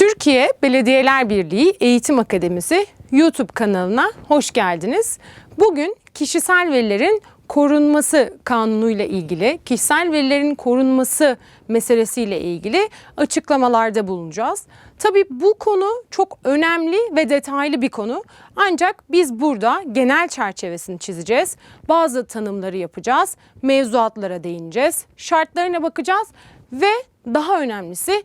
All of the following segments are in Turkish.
Türkiye Belediyeler Birliği Eğitim Akademisi YouTube kanalına hoş geldiniz. Bugün kişisel verilerin korunması kanunuyla ilgili, kişisel verilerin korunması meselesiyle ilgili açıklamalarda bulunacağız. Tabii bu konu çok önemli ve detaylı bir konu. Ancak biz burada genel çerçevesini çizeceğiz. Bazı tanımları yapacağız, mevzuatlara değineceğiz, şartlarına bakacağız ve daha önemlisi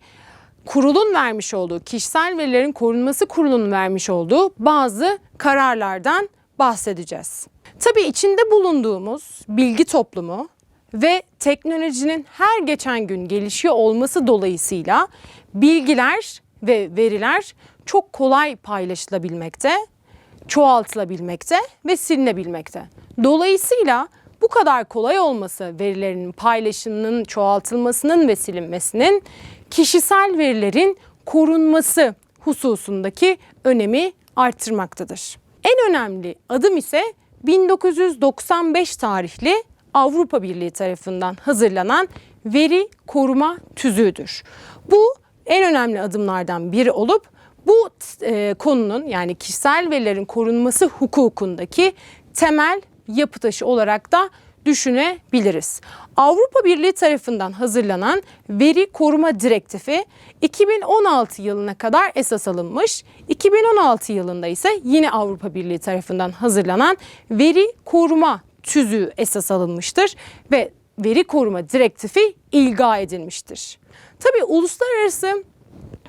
kurulun vermiş olduğu, kişisel verilerin korunması kurulunun vermiş olduğu bazı kararlardan bahsedeceğiz. Tabii içinde bulunduğumuz bilgi toplumu ve teknolojinin her geçen gün gelişiyor olması dolayısıyla bilgiler ve veriler çok kolay paylaşılabilmekte, çoğaltılabilmekte ve silinebilmekte. Dolayısıyla bu kadar kolay olması verilerin paylaşımının, çoğaltılmasının ve silinmesinin kişisel verilerin korunması hususundaki önemi arttırmaktadır. En önemli adım ise 1995 tarihli Avrupa Birliği tarafından hazırlanan veri koruma tüzüğüdür. Bu en önemli adımlardan biri olup bu e, konunun yani kişisel verilerin korunması hukukundaki temel yapı taşı olarak da düşünebiliriz. Avrupa Birliği tarafından hazırlanan Veri Koruma Direktifi 2016 yılına kadar esas alınmış. 2016 yılında ise yine Avrupa Birliği tarafından hazırlanan Veri Koruma Tüzüğü esas alınmıştır ve Veri Koruma Direktifi ilga edilmiştir. Tabii uluslararası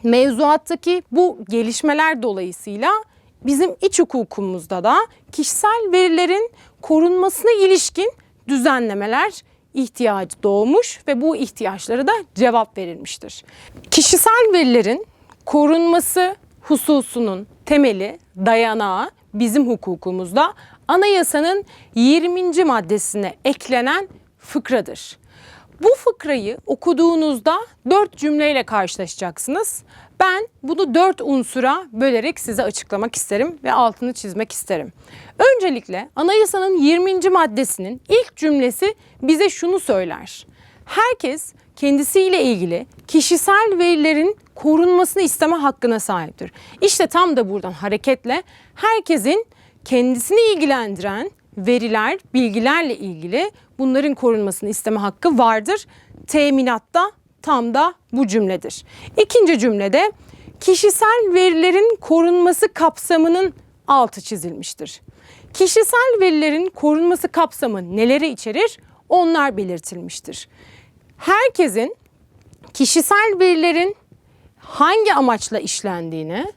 mevzuattaki bu gelişmeler dolayısıyla bizim iç hukukumuzda da kişisel verilerin korunmasına ilişkin düzenlemeler ihtiyacı doğmuş ve bu ihtiyaçlara da cevap verilmiştir. Kişisel verilerin korunması hususunun temeli, dayanağı bizim hukukumuzda anayasanın 20. maddesine eklenen fıkradır. Bu fıkrayı okuduğunuzda dört cümleyle karşılaşacaksınız. Ben bunu dört unsura bölerek size açıklamak isterim ve altını çizmek isterim. Öncelikle anayasanın 20. maddesinin ilk cümlesi bize şunu söyler. Herkes kendisiyle ilgili kişisel verilerin korunmasını isteme hakkına sahiptir. İşte tam da buradan hareketle herkesin kendisini ilgilendiren veriler, bilgilerle ilgili bunların korunmasını isteme hakkı vardır. Teminatta tam da bu cümledir. İkinci cümlede kişisel verilerin korunması kapsamının altı çizilmiştir. Kişisel verilerin korunması kapsamı neleri içerir? Onlar belirtilmiştir. Herkesin kişisel verilerin hangi amaçla işlendiğini,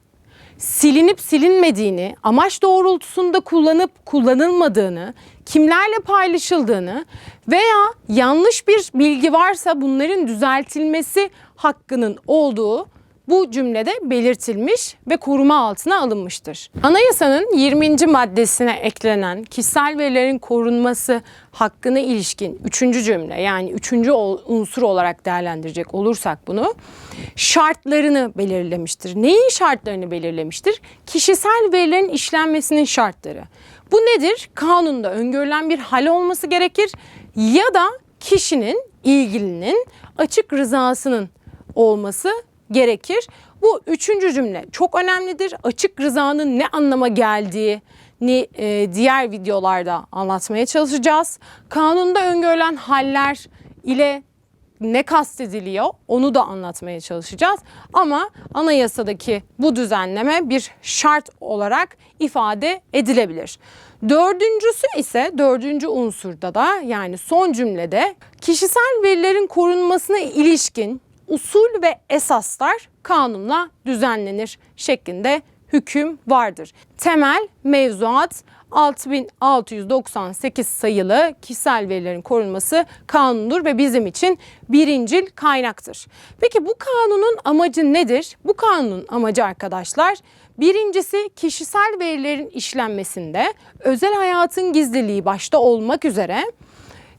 silinip silinmediğini, amaç doğrultusunda kullanıp kullanılmadığını, kimlerle paylaşıldığını veya yanlış bir bilgi varsa bunların düzeltilmesi hakkının olduğu bu cümlede belirtilmiş ve koruma altına alınmıştır. Anayasanın 20. maddesine eklenen kişisel verilerin korunması hakkına ilişkin 3. cümle yani 3. unsur olarak değerlendirecek olursak bunu şartlarını belirlemiştir. Neyin şartlarını belirlemiştir? Kişisel verilerin işlenmesinin şartları. Bu nedir? Kanunda öngörülen bir hal olması gerekir ya da kişinin, ilgilinin açık rızasının olması gerekir. Bu üçüncü cümle çok önemlidir. Açık rızanın ne anlama geldiği ni e, diğer videolarda anlatmaya çalışacağız. Kanunda öngörülen haller ile ne kastediliyor onu da anlatmaya çalışacağız. Ama anayasadaki bu düzenleme bir şart olarak ifade edilebilir. Dördüncüsü ise dördüncü unsurda da yani son cümlede kişisel verilerin korunmasına ilişkin usul ve esaslar kanunla düzenlenir şeklinde hüküm vardır. Temel mevzuat 6698 sayılı kişisel verilerin korunması kanundur ve bizim için birincil kaynaktır. Peki bu kanunun amacı nedir? Bu kanunun amacı arkadaşlar birincisi kişisel verilerin işlenmesinde özel hayatın gizliliği başta olmak üzere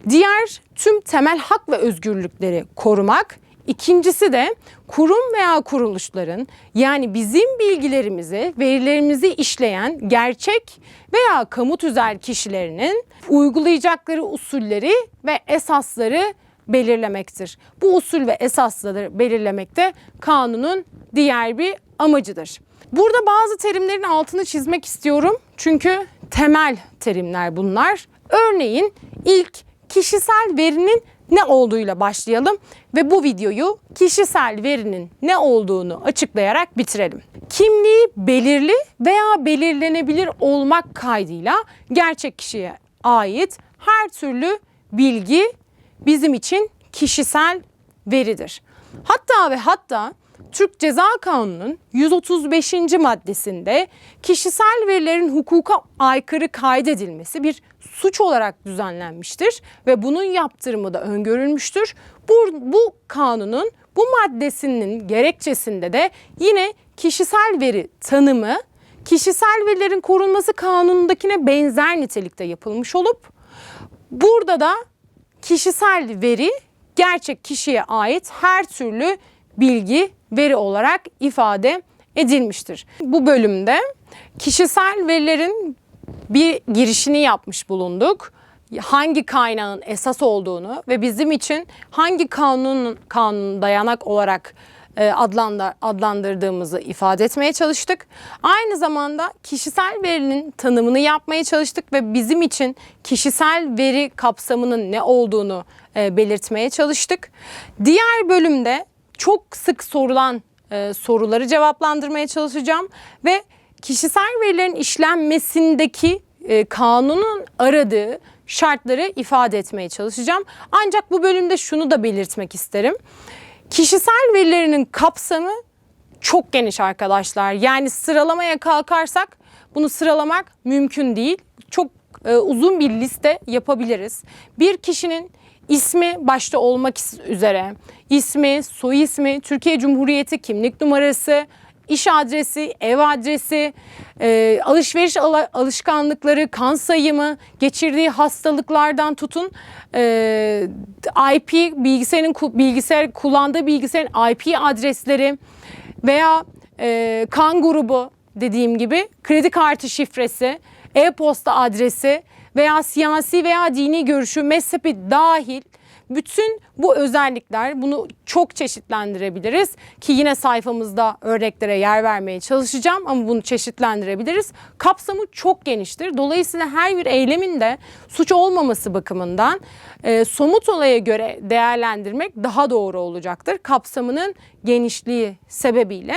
diğer tüm temel hak ve özgürlükleri korumak, İkincisi de kurum veya kuruluşların yani bizim bilgilerimizi, verilerimizi işleyen gerçek veya kamu tüzel kişilerinin uygulayacakları usulleri ve esasları belirlemektir. Bu usul ve esasları belirlemekte kanunun diğer bir amacıdır. Burada bazı terimlerin altını çizmek istiyorum. Çünkü temel terimler bunlar. Örneğin ilk kişisel verinin ne olduğuyla başlayalım ve bu videoyu kişisel verinin ne olduğunu açıklayarak bitirelim. Kimliği belirli veya belirlenebilir olmak kaydıyla gerçek kişiye ait her türlü bilgi bizim için kişisel veridir. Hatta ve hatta Türk Ceza Kanunu'nun 135. maddesinde kişisel verilerin hukuka aykırı kaydedilmesi bir suç olarak düzenlenmiştir ve bunun yaptırımı da öngörülmüştür. Bu, bu kanunun bu maddesinin gerekçesinde de yine kişisel veri tanımı kişisel verilerin korunması kanunundakine benzer nitelikte yapılmış olup burada da kişisel veri gerçek kişiye ait her türlü bilgi, veri olarak ifade edilmiştir. Bu bölümde kişisel verilerin bir girişini yapmış bulunduk. Hangi kaynağın esas olduğunu ve bizim için hangi kanunun kanun dayanak olarak e, adlandır, adlandırdığımızı ifade etmeye çalıştık. Aynı zamanda kişisel verinin tanımını yapmaya çalıştık ve bizim için kişisel veri kapsamının ne olduğunu e, belirtmeye çalıştık. Diğer bölümde çok sık sorulan e, soruları cevaplandırmaya çalışacağım ve kişisel verilerin işlenmesindeki e, kanunun aradığı şartları ifade etmeye çalışacağım. Ancak bu bölümde şunu da belirtmek isterim. Kişisel verilerinin kapsamı çok geniş arkadaşlar. Yani sıralamaya kalkarsak bunu sıralamak mümkün değil. Çok e, uzun bir liste yapabiliriz. Bir kişinin ismi başta olmak üzere ismi, soy ismi, Türkiye Cumhuriyeti kimlik numarası, iş adresi, ev adresi, e, alışveriş ala- alışkanlıkları, kan sayımı, geçirdiği hastalıklardan tutun e, IP bilgisayarın bilgisayar kullandığı bilgisayarın IP adresleri veya e, kan grubu dediğim gibi kredi kartı şifresi, e-posta adresi veya siyasi veya dini görüşü, mezhebi dahil bütün bu özellikler bunu çok çeşitlendirebiliriz ki yine sayfamızda örneklere yer vermeye çalışacağım ama bunu çeşitlendirebiliriz. Kapsamı çok geniştir. Dolayısıyla her bir eylemin de suç olmaması bakımından e, somut olaya göre değerlendirmek daha doğru olacaktır. Kapsamının genişliği sebebiyle.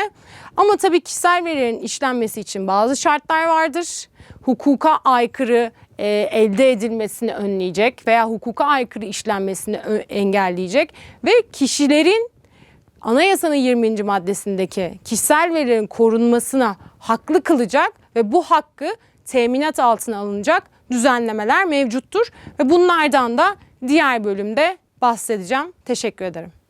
Ama tabii kişisel verilerin işlenmesi için bazı şartlar vardır. Hukuka aykırı e, elde edilmesini önleyecek veya hukuka aykırı işlenmesini engelleyecek ve kişilerin anayasanın 20. maddesindeki kişisel verilerin korunmasına haklı kılacak ve bu hakkı teminat altına alınacak düzenlemeler mevcuttur ve bunlardan da diğer bölümde bahsedeceğim. Teşekkür ederim.